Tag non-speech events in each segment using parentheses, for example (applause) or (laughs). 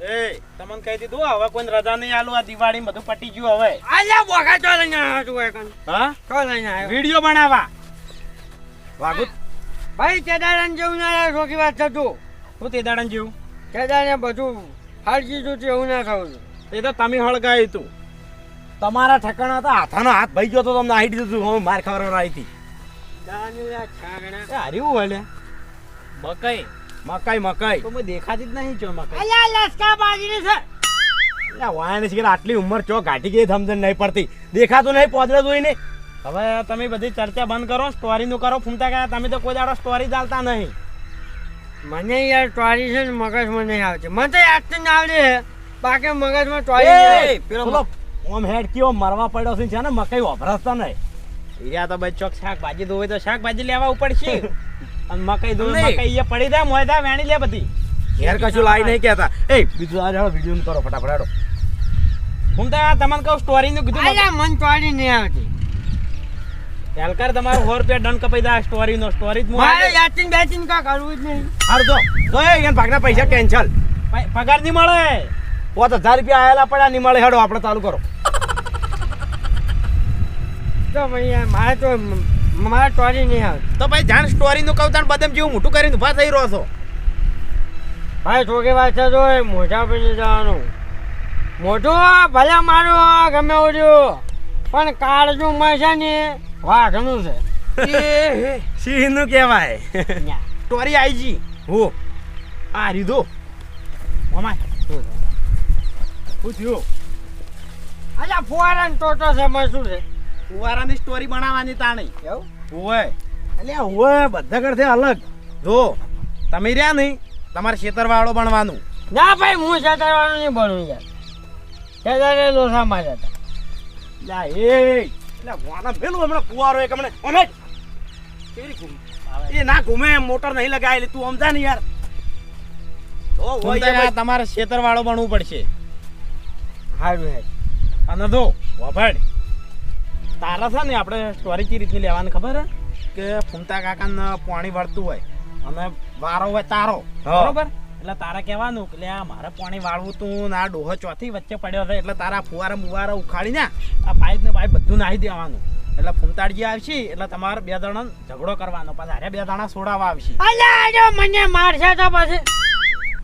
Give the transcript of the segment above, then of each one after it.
એ તમને કહી દીધું હવે કોઈ રજા નહીં આલું આ દિવાળી બધું પટી ગયું હવે. અલ્યા બોગા ચો લઈને આવ્યો તું હા? ચો લઈને આવ્યો? વીડિયો બનાવવા વાગુ ભાઈ કેદારન જેવું ના સોખી વાત થતું હું તે દાડન જેવું? કેદારને બધું હળગી તું એવું ના થવું એ તો તમે હળગાયું તું તમારા ઠેકાણા હતા હાથાનો હાથ ભાઈ ગયો તો તમને આઈ દીધું હું માર ખબર આવી હતી. હર્યું હોય મકઈ મકાઈ મકાઈ. તો મેં દેખાતી જ નહીં ચો મકાઈ. અલ્યા લસકા બાજરી છે? એટલે વાયને છે કે આટલી ઉંમર ચો ઘાટી ગઈ સમજણ નહીં પડતી. દેખાતું નહીં પોદરે જોઈને. હવે તમે બધી ચર્ચા બંધ કરો સ્ટોરીનું કરો ફૂમતા ગયા તમે તો કોઈ દાડો સ્ટોરી ચાલતા નહીં. મને યાર ટોરી છે ને મગજમાં નહીં આવતી. મને તો યાદ તો ના આવડે છે બાકી મગજમાં ટોરી નહીં એ આવતી. પેલો ઓમ હેડ કેવો મરવા પડ્યો છે છે ને મકાઈ વપરાશતા નહીં. યા તો ભાઈ ચોક શાકભાજી ધોવે તો શાકભાજી લેવા ઉપડશે (laughs) અને મકાઈ નહીં. મકાઈ એ પડી જાય મોયદા વેણી લે બધી. ઘેર કશું લાઈ નહીં કહેતા. એ બીજું આ જાઓ વીડિયો કરો ફટાફટ આડો. હું તો આ તમને કહું સ્ટોરી નું કીધું આ મન ટોરી નહીં આવતી. હેલકાર તમારો હોર રૂપિયા ડન કપાઈ દા સ્ટોરી નો. સ્ટોરી જ મારે યાચિન બેચીન કા કરવું જ નહીં. હાર જો. જો એ એને ભાગના પૈસા કેન્સલ પગાર નહીં મળે. પોત હજાર રૂપિયા આયેલા પડ્યા નહીં મળે. હેડો આપણે ચાલુ કરો. તો ભાઈ મારે તો મારે સ્ટોરી નહીં આવે. તો ભાઈ જાણ સ્ટોરી નું કહું તાણ બદામ જેવું મોટું કરીને ઊભા થઈ રહ્યો છો. ભાઈ છોકરી વાત છે તો મોટા મોઢા પર જવાનું. મોટું ભલે મારું ગમે ઓર્યું પણ કાળજું માં છે ને વાઘનું છે. સિંહનું કહેવાય. સ્ટોરી આવી જી હો. આ રીધો મામા શું થયું? અલ્યા ફુવારા ટોટો છે શું છે? ફુવારાની સ્ટોરી બનાવવાની તાણી. એવું? ઓય એટલે હોય બધા કરતે અલગ. જો તમે રહ્યા નહીં તમારે ખેતરવાળો બનવાનું. ના ભાઈ હું છેતરવાનું નહીં ભણું યાર. છેતરે લોસા માર્યા હતા. એ એટલે વાના પેલું હમણાં કુવારો એક હમણાં. એ ના ઘૂમે મોટર નહીં લગાવેલી તું સમજા ને યાર. તમારે ખેતરવાળો બનવું પડશે. સારું હે અને જો વભાડ. તારા છે ને આપણે સ્ટોરી કઈ રીતની લેવાની ખબર હે? કે ફૂમતા કાકાને પાણી વળતું હોય અને વારો હોય તારો બરોબર? એટલે તારે કહેવાનું કે આ મારે પાણી વાળવું તું ને આ ડોહો ચોથી વચ્ચે પડ્યો છે એટલે તારા ફુવારા મુવારા ઉખાડી ને આ પાઇપ ને પાઇપ બધું નાહી દેવાનું. એટલે ફૂમતાડજી આવશે એટલે તમારે બે જણા ઝઘડો કરવાનો પછી હારે બે દણા સોડાવા આવશે. અલ્યા મને મારશે તો પછી.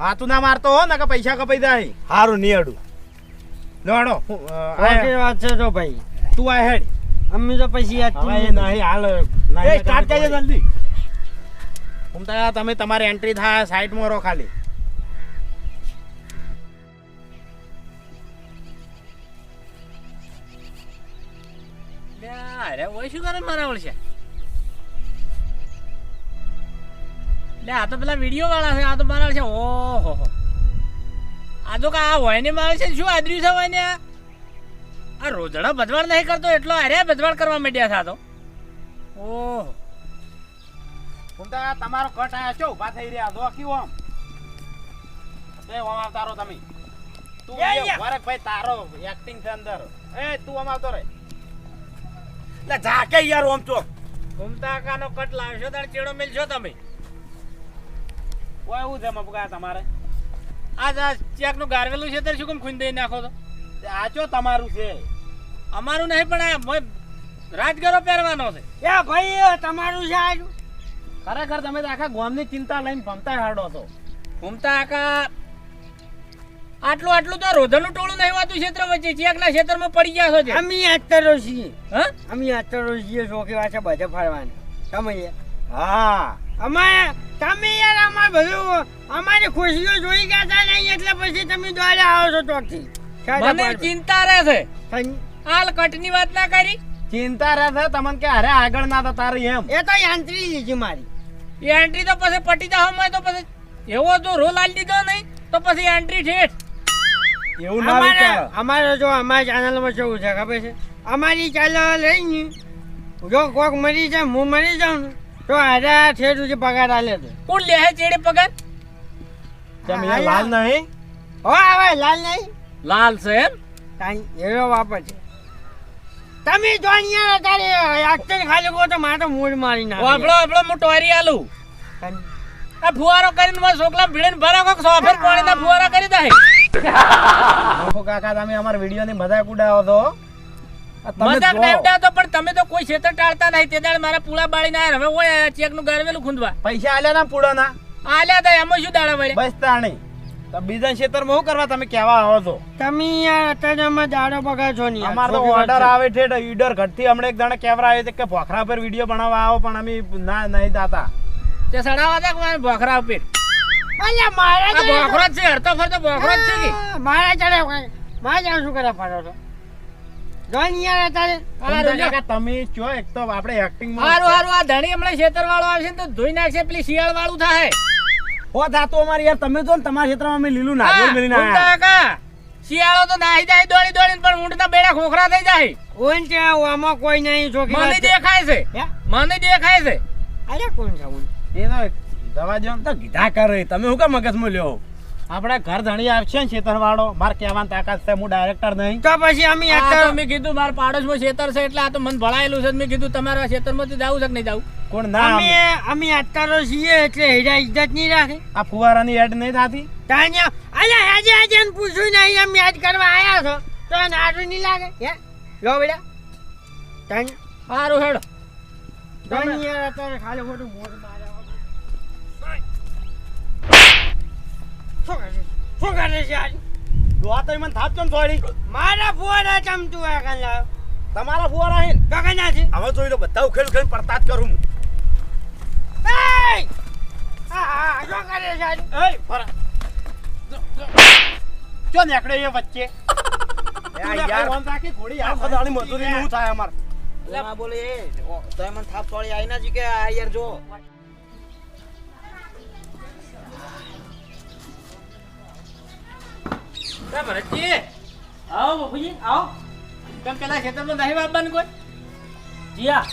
હા તું ના મારતો હો ને કે પૈસા કપાઈ જાય. સારું નિયડું સાચી વાત છે તો ભાઈ. તું આ હેડ. અમે તો પછી યાદ હવે નહીં હાલ એ સ્ટાર્ટ કરજો જલ્દી. ઘૂમતા તમે તમારી એન્ટ્રી થાય સાઈડમાં રહો ખાલી. અરે ઓય શું કરે મારા વળશે? લે આ તો પેલા વીડિયો વાળા છે આ તો મારા છે ઓહો હો. આ તો કા આ હોય ને મારે છે શું આદર્યું છે હોય ને? આ આ રોજડા ભજવાડ નહીં કરતો એટલો અરે ભજવાડ કરવા માંડ્યા આ તો. ઓહો. ઘૂમતા તમારો કટ આયા છો ઊભા થઈ રહ્યા? દો કેવું આમ બે ઓમ આવતારો તમે. તું યા. ભાઈ તારો એક્ટિંગ છે અંદર. એ તું આમ આવતો રે લે ઝાકે યાર ઓમ ચો ઘૂમતા કાનો કટ લાવશો તાર ચેડો મેલશો તમે. ઓય એવું છે મપકા તમારે? આ જા ચેકનું ગારવેલું છે તાર શું કેમ ખૂન દઈ નાખો તો આ ચો તમારું છે? અમારું નહીં પણ આ રાજગરો પહેરવાનો છે. એ ભાઈ તમારું છે આજુ? ખરેખર તમે તો આખા ગામની ચિંતા લઈને ભમતા હાડો છો. ભમતા આખા આટલું આટલું તો રોધનનું ટોળું નહીં વાતું ક્ષેત્ર વચ્ચે. ચેકના ક્ષેત્રમાં પડી ગયા છો છે અમે યાત્તરો છીએ. હા? અમે યાત્તરો છીએ છોકરી વાત બધે ફરવાની સમજીએ હા. અમારે તમે યાર અમાર બધું અમારી ખુશીઓ જોઈ ગયા હતા નહીં એટલે પછી તમે દ્વારે આવો છો ચોકથી. મને ચિંતા રહે છે. હાલ કટની વાત ના કરી. ચિંતા રહે છે? તમને કે અરે આગળ ના તો તારી એમ. એ તો એન્ટ્રી લીધી મારી. એ એન્ટ્રી તો પછી પટી જાવ હોય તો પછી એવો જો રોલ આલી દીધો નહીં તો પછી એન્ટ્રી ઠેઠ. એવું ના અમારે વિચારો. અમારે જો અમારી ચેનલમાં કેવું છે ખબર છે? અમારી ચેનલ લઈ જો કોક મરી જાય હું મરી જાઉં ને તો હારે ઠેઠ સુધી પગાર આલે છે. કોણ લે છેડે ચેડે પગાર? તમે લાલ નહીં? હો આવે લાલ નહીં. લાલ છે એમ? કાંઈ એવો વાપર છે. તમે જો અહીંયા તારે એક્ટર ખાલી કહો તો મારે મૂળ મૂડ મારી નાખે. આપણો આપણો મોટો હરી આલુ. આ ફુવારો કરીને મારા છોકરા ભીડીને ભરા કોક સોફેર પાણીના ફુવારા કરી દે? નોખો કાકા તમે અમાર વીડિયો ની મજાક ઉડાવો તો મજાક ના નહીં ઉડાવતો પણ તમે તો કોઈ ક્ષેત્ર ટાળતા નહીં. તે દાડે મારા પૂળા બાળીને આયા. હવે ઓય ચેકનું ગરવેલું ખૂંદવા. પૈસા આલ્યા ના પૂડાના આલ્યા તા એમાં શું દાડા વળે? બસ તાણી. તો બીજા ક્ષેત્રમાં શું કરવા તમે કેવા આવો છો? તમે યાર અત્યારે અમે દાડો બગા છો યાર. અમાર તો ઓર્ડર આવે છે ઈડર ઘટથી હમણાં એક જણા કેવરા આવ્યો છે કે ભોખરા પર વીડિયો બનાવવા આવો પણ અમે ના નહીં દાતા તે સડાવા હતા કે ભોખરા ઉપર. અલ્યા મારા આ ભોખરો છે હરતો ફરતો ભોખરો છે કે? મારા ચડે મારા જાણ શું કરે પાડો છો? ને તમે જો એક તો આપણે એક્ટિંગ હારું હારું આ ધણી હમણાં ખેતર વાળો આવશે ને તો ધોઈ નાખશે પેલી શિયાળ વાળું થાય હો ધાતુ અમારે યાર તમે જો ને તમારા ક્ષેત્રમાં અમે લીલું નારિયેળ મેલીને હા, આયા. ઊંધા શિયાળો તો નાહી જાય દોડી દોડીને પણ ઊંટના બેડા ખોખરા થઈ જાય. ઓન છે આમાં કોઈ નહીં છોકરી મને દેખાય છે. હે? મને દેખાય છે. અરે કોણ છે ઊંટ? એ તો દવા જો ને તો કીધા કરે. તમે કે મગજ મગજમાં લ્યો? આપણે ઘર ધણી આવશે ને ખેતર વાળો મારે કહેવાની તાકાત છે હું ડાયરેક્ટર નહીં. તો પછી અમે મેં કીધું મારા પાડોશમાં ખેતર છે એટલે આ તો મને ભળાયેલું છે મેં કીધું તમારા ખેતરમાંથી જાવું છે કે નહીં જાવું કોણ ના અમે અમે અત્યારે છીએ એટલે હેડા ઇજ્જત નહીં રાખે. આ ફુવારાની એડ નહીં થતી? તાન્યા અલ્યા આજે આજે એને પૂછ્યું નહીં એમ યાદ કરવા આયા છો. તો એને આટલું નહીં લાગે હે? લો બેડા તાન્યા સારું હેડો. તાન્યા અત્યારે ખાલી ખોટું મોઢું માર્યા શું કરે છે? શું કરે છે આજ? દોવા તો મને થાપજો ને થોડી મારા ફુવારા ચમચું આ કાન લાવ્યો. તમારા ફુવારા હે ને? તો છે? હવે જોઈ લો બધા ઉખેડ ઉખેડ પડતા જ કરું હું. એય! આ, શું કરે છે? આજ? ફરા ચો નીકળે એ વચ્ચે. યાર. ફોન રાખી ઘોડી આખો દાડી મજૂરી નું થાય અમાર. ના બોલે એ તોય મને થાપ થોડી આઈ ના જી કે આ યાર જો. તા ભરતજી. આવો બાપુજી આવો. તમે પેલા ખેતરમાં નહીં વાપવાનું કોઈ? જીયા.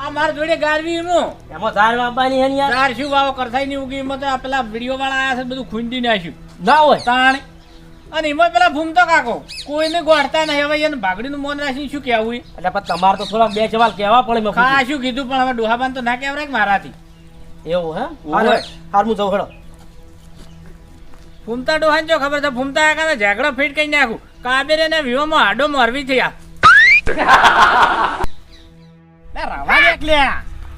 આ મારા જોડે ગારવી એમાં. એમાં ધાર વાપવાની હે યાર ધાર શું વાવો કરથાઈ ની ઉગી એમાં તો આ પેલા વીડિયો વાળા આયા છે બધું ખૂંદી નાખ્યું. ના હોય. તાણ. અને એમાં પેલા ભૂમતો કાકો. કોઈને ગોળતા નહીં. હવે એને ભાગડીનું મોન રાખીને શું કહેવું એટલે પણ તમારે તો થોડા બે ચવાલ કહેવા પડે મેં ખા શું કીધું? પણ હવે ડોહાબાન તો ના કહેવરાય કે મારાથી. એવું હે. હાર હાર હું જઉં હેડો. ફૂમતા ડોહાન જો ખબર છે ફૂમતા કાકા ઝઘડો ફીટ કરી નાખું. કાબેરે ને વિવામાં હાડો મરવી થયા લે રવા દે એટલે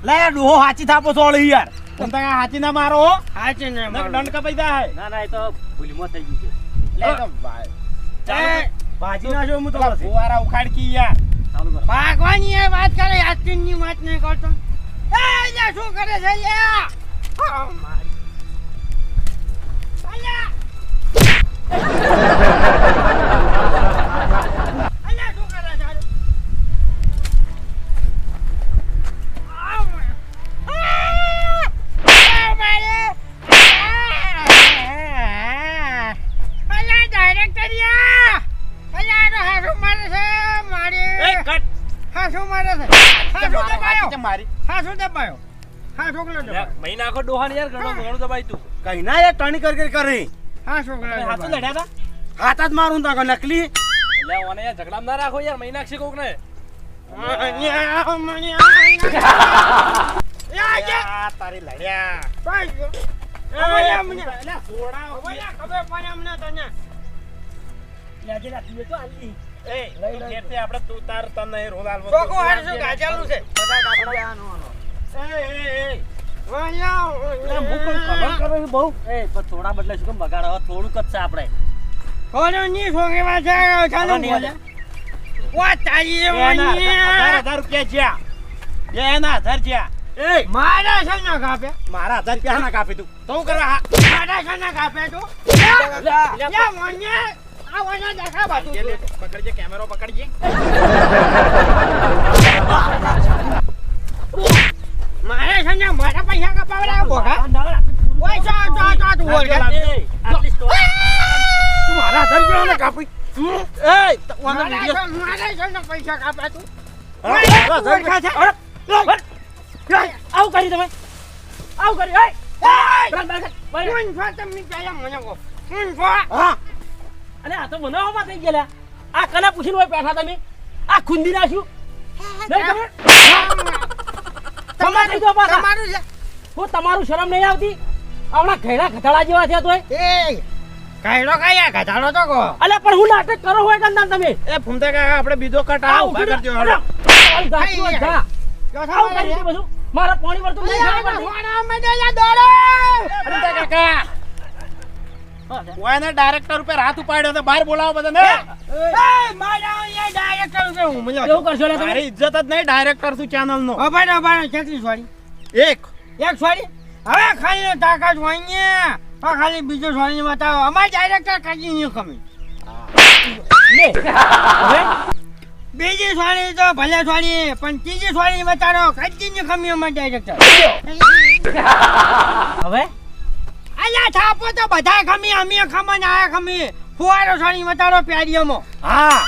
લે ડોહો હાચી થાપો છોડી યાર. તમ તારે હાચી ના મારો હાચી ને મારું. દંડ કપાઈ જાય. ના ના એ તો ભૂલમાં થઈ ગયું છે. લે તો ભાઈ. એ, ભાજી ના જો હું તો ફુવારા ઉખાડ કી યાર. ચાલુ કરો. ભાગવાની એ વાત કરે આજની વાત નહીં કરતો. એ લે શું કરે છે લે? મારી. મારી. હા શું દબાયો હા છોકરો દબાયો મહિના આખો ડોહા ને યાર ઘણો ઘણો દબાઈ તું. કઈ ના યાર ટણી કર કર કરી. હા છોકરો હાથું લડ્યા તા? હાથ જ મારું તા નકલી. એટલે ઓને યાર ઝઘડામાં ના રાખો યાર મહિના છે કોક ને તારી લડ્યા. ખબર પડે અમને તને. એ તું ઘેરથી આપણે તું તાર તને રોલ આલવો ચોખ્ખું હારું શું છે? એ એ એ. અન્યા, કોઈ ખબર અન્યા. કરું છું બહુ. એ થોડા બદલે શું કેમ બગાડ હવે થોડુંક જ છે આપણે. ખોટું નહીં છોકરી પાસે ચાલુ હવે નહીં બોલે. વા તારી એ એના મન્યા. હજાર હજાર રૂપિયા જ્યાં. બે એના હજાર જ્યાં. એ મારા છે કાપે. મારા હજાર રૂપિયા ના કાપી તું. તો હું કરવા મારા છે ને કાપે તું. યા, યા, આ વના દેખા બાજુ. પકડજે કેમેરો પકડજે મારે મારા પૈસા કપાવડા મારા કાપી તો? આવું કરી તમે આવું કરી મને અને આ તો બનાવવામાં થઈ ગયેલા. આ કલા પૂછીને હોય બેઠા તમે. આ ખુંદી નાખ્યું. નહીં ખબર તમારે થઈ ગયો પાછા. હું તમારું શરમ નહીં આવતી. હમણાં ઘેડા ઘટાડા જેવા થયા તોય. એ કાયડો કાયા? ઘટાડો તો કહો. અલ્યા પણ હું નાટક કરો હોય કંદા તમે. એ ફૂમતા કાકા આપણે બીજો કટ આ ઊભા કરજો. આવું મારા પાણી વળતું નહીં ખબર પડતી. ફૂમતા કાકા ઓયને ડાયરેક્ટર ઉપર હાથ ઉપાડ્યો તો બહાર બોલાવો બધાને. એવું કરશો લે તમે? મારી ઇજ્જત જ નહીં ડાયરેક્ટર છું ચેનલ નો. અભાઈ અભાઈ કેટલી સોરી? એક. એક સોરી? હવે ખાલી તાકાત ને તો ખાલી બીજો સોરી બતાવો. અમારે ડાયરેક્ટર કાજી નહીં ખમી. લે. બીજી સોરી તો ભલે સોરી પણ ત્રીજી સોરી બતાડો કાજી નહીં ખમી અમારે ડાયરેક્ટર હવે? અલ્યા થાપો તો બધા ખમી અમે ખમન આયા ખમી. ફુવારો સોરી બતાવો પ્યારીઓમાં. હા.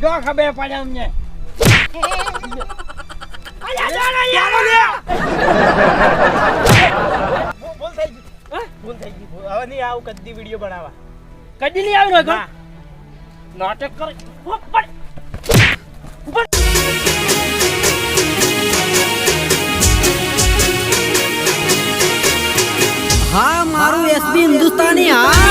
જો ખબર પડે અમને. અલ્યા ચાલો યાર ભૂલ થઈ ગઈ. ભૂલ થઈ ગઈ. હવે નહીં આવું કદી વીડિયો બનાવવા. કદી નહીં આવ્યું નાટક કરે. હિન્દુસ્તાની હા